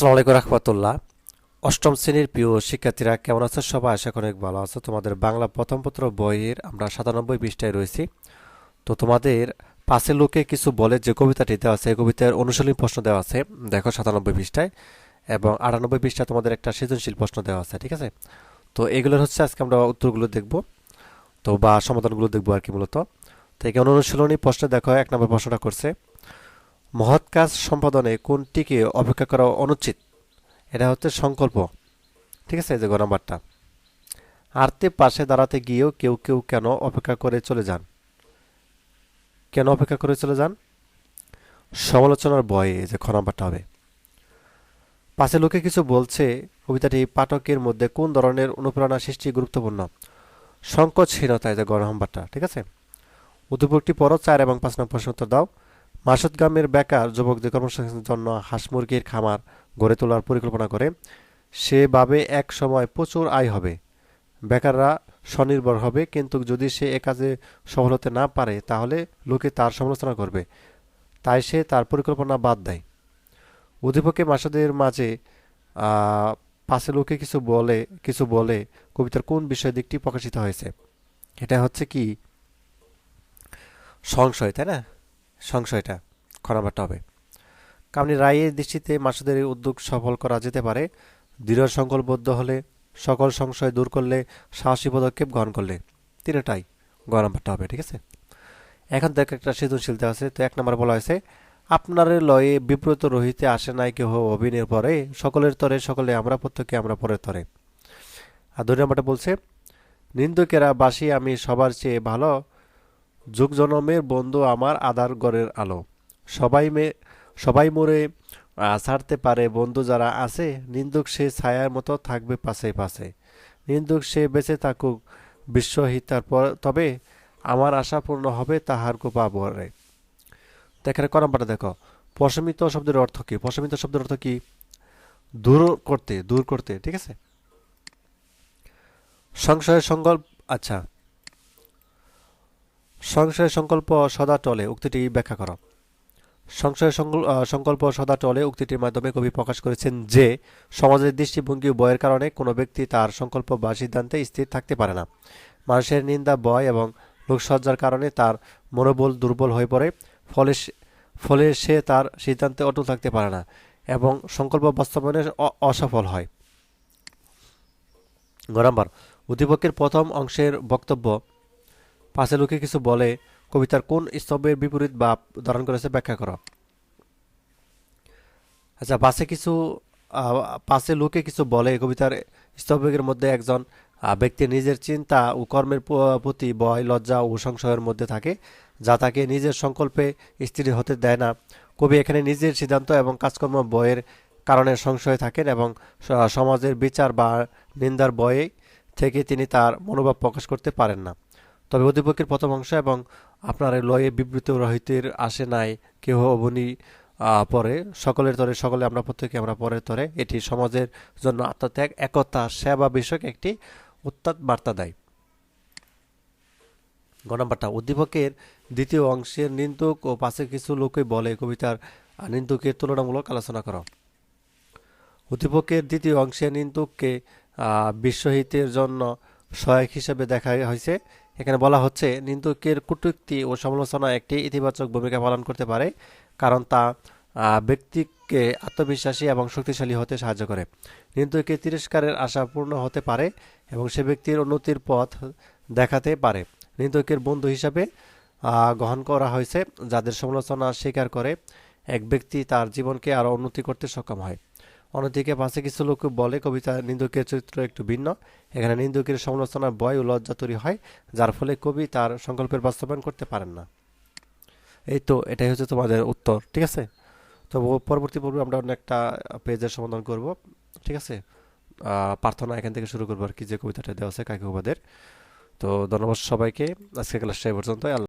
আসসালামু আলাইকুম রহমতুল্লাহ। অষ্টম শ্রেণির প্রিয় শিক্ষার্থীরা, কেমন আছো সবাই? আশা করি ভালো আছো। তোমাদের বাংলা প্রথম পত্র বইয়ের আমরা সাতানব্বই পৃষ্ঠায় রয়েছি। তো তোমাদের পাশের লোকে কিছু বলে যে কবিতাটি দেওয়া আছে, এই কবিতার অনুশীলনী প্রশ্ন দেওয়া আছে। দেখো সাতানব্বই পৃষ্ঠায়। এবং আটানব্বই পৃষ্ঠায় তোমাদের একটা সৃজনশীল প্রশ্ন দেওয়া আছে, ঠিক আছে? তো এগুলোর হচ্ছে আজকে আমরা উত্তরগুলো দেখব। তো বা সমাধানগুলো দেখব আর কি মূলত। তো এখানে অনুশীলনী প্রশ্নে দেখো, এক নম্বর প্রশ্নটা করছে মহৎ কাজ সম্পাদনে কোনটিকে অপেক্ষা করা অনুচিত? এটা হচ্ছে সংকল্প। ঠিক আছে, এই যে গ নাম্বারটা। পাশে দাঁড়াতে গিয়েও কেউ কেউ কেন অপেক্ষা করে চলে যান? কেন অপেক্ষা করে চলে যান? সমালোচনার এই যে খ নাম্বারটা হবে। পাশে লোকে কিছু বলছে, কবিতাটি পাঠকের মধ্যে কোন ধরনের অনুপ্রেরণা সৃষ্টি গুরুত্বপূর্ণ? সংকোচহীনতা, এই যে গ নাম্বারটা। ঠিক আছে? উদ্দীপকটি পরও চার এবং পাঁচ নম্বর প্রশ্ন উত্তর দাও। মাসুদ গ্রামের বেকার যুবকদের কর্মসংস্থানের জন্য হাঁস মুরগির খামার গড়ে তোলার পরিকল্পনা করে, সেভাবে এক সময় প্রচুর আয় হবে। বেকাররা স্বনির্ভর হবে, কিন্তু যদি সে এ কাজে সফল হতে না পারে, তাহলে লোকে তার সমালোচনা করবে। তাই সে তার পরিকল্পনা বাদ দেয়। উদ্দীপকে মাসুদের মাঝে পাশে লোকে কিছু বলে কিছু বলে কবিতার কোন বিষয় দিকটি প্রকাশিত হয়েছে? এটা হচ্ছে কি? সংশয়, তাই না? সংশয়টা খ নাম্বারটা হবে। কামনি রায়ের দৃষ্টিতে মাসুদের এই উদ্যোগ সফল করা যেতে পারে। দৃঢ় সংকল্পবদ্ধ হলে, সকল সংশয় দূর করলে, সাহসী পদক্ষেপ গ্রহণ করলে তিনটাই গ নাম্বারটা হবে, ঠিক আছে? এখন দেখ একটা সৃজনশীলতা আছে, তো এক নম্বর বলা হয়েছে, আপনারে লয়ে বিব্রত রহিতে আসে নাই কেহ অভিনয়ের পরে, সকলের তরে সকলে, আমরা প্রত্যেকে আমরা পরের তরে। আর দুই নম্বরটা বলছে, নিন্দুকেরা বাসি আমি সবার চেয়ে ভালো যুগ জনমের বন্ধু আমার আধার গড়ের আলো। সবাই মে, সবাই মোরে ছাড়তে পারে বন্ধু যারা আছে, নিন্দুক সে ছায়ার মতো থাকবে পাশে পাশে। নিন্দুক সে বেঁচে থাকুক বিশ্বহিতার পর, তবে আমার আশা পূর্ণ হবে তাহার কৃপা বরে। দেখেন, ক নাম্বারটা দেখো। প্রশমিত শব্দের অর্থ কি? প্রশমিত শব্দের অর্থ কি? দূর করতে দূর করতে, ঠিক আছে? সংশয়ের সংকল্প আচ্ছা। সংশয় সংকল্প সদা টলে, উক্তিটি ব্যাখ্যা করো। সংশয় সংকল- সংকল্প সদা টলে, উক্তিটির মাধ্যমে কবি প্রকাশ করেছেন যে, সমাজের দৃষ্টিভঙ্গি বয়ের কারণে কোনো ব্যক্তি তার সংকল্প বা সিদ্ধান্তে স্থির থাকতে পারে না। মানুষের নিন্দা বয় এবং লোকসজ্জার কারণে তার মনোবল দুর্বল হয়ে পড়ে, ফলে ফলে সে তার সিদ্ধান্তে অটল থাকতে পারে না এবং সংকল্প বাস্তবায়নে অসফল হয়। গ নাম্বার, উদ্দীপকের প্রথম অংশের বক্তব্য পাশে লোকে কিছু বলে, কবিতার কোন স্তম্ভের বিপরীত বা ধারণ করেছে ব্যাখ্যা করো। আচ্ছা পাশে কিছু পাশে লোকে কিছু বলে, কবিতার স্তম্ভের মধ্যে একজন ব্যক্তি নিজের চিন্তা ও কর্মের প্রতি ভয়, লজ্জা ও সংশয়ের মধ্যে থাকে, যা তাকে নিজের সংকল্পে স্থির হতে দেয় না। কবি এখানে নিজের সিদ্ধান্ত এবং কাজকর্ম বয়ের কারণে সংশয়ে থাকেন এবং সমাজের বিচার বা নিন্দার বয়ে থেকে তিনি তার মনোভাব প্রকাশ করতে পারেন না। তবে অধিপক্ষের প্রথম অংশ এবং আপনার লয়ে বিবৃত রহিতের আসে নাই কেহ অবনী পরে। সকলের তরে সকলে, আমরা প্রত্যেকে, আমরা পরের তরে। এটি সমাজের জন্য আত্মত্যাগ, একতা, সেবা বিষয়ক একটি উত্তাপ বার্তা দেয়। গ নাম্বারটা উদ্দীপকের দ্বিতীয় অংশের নিন্দুক ও পাশে কিছু লোকে বলে, কবিতার নিন্দুকের তুলনামূলক আলোচনা করো। উদ্দীপকের দ্বিতীয় অংশে নিন্দুককে বিশ্বহিতের জন্য সহায়ক হিসেবে দেখা হয়েছে এখানে বলা হচ্ছে, নিন্দুকের কটূক্তি ও সমালোচনা একটি ইতিবাচক ভূমিকা পালন করতে পারে, কারণ তা ব্যক্তিকে আত্মবিশ্বাসী এবং শক্তিশালী হতে সাহায্য করে। নিন্দুকের তিরস্কারের আশা পূর্ণ হতে পারে এবং সে ব্যক্তির উন্নতির পথ দেখাতে পারে। নিন্দুকের বন্ধু হিসাবে গ্রহণ করা হয়েছে যাদের সমালোচনা স্বীকার করে এক ব্যক্তি তার জীবনকে আরও উন্নতি করতে সক্ষম হয়। অন্যদিকে পাশে কিছু লোক বলে, কবিতা নিন্দুকের চরিত্র একটু ভিন্ন। এখানে নিন্দুকের সমালোচনার ভয় ও লজ্জা তৈরি হয়, যার ফলে কবি তার সংকল্পের বাস্তবায়ন করতে পারেন না। এই তো, এটাই হচ্ছে তোমাদের উত্তর, ঠিক আছে? তো পরবর্তী পর্বে আমরা অন্য একটা পেজের সমাধান করব, ঠিক আছে? প্রার্থনা এখান থেকে শুরু করব আর কি, যে কবিতাটা দেওয়া আছে কাকিবাদের তো ধন্যবাদ সবাইকে আজকে ক্লাসটা এই পর্যন্ত আল্লাহ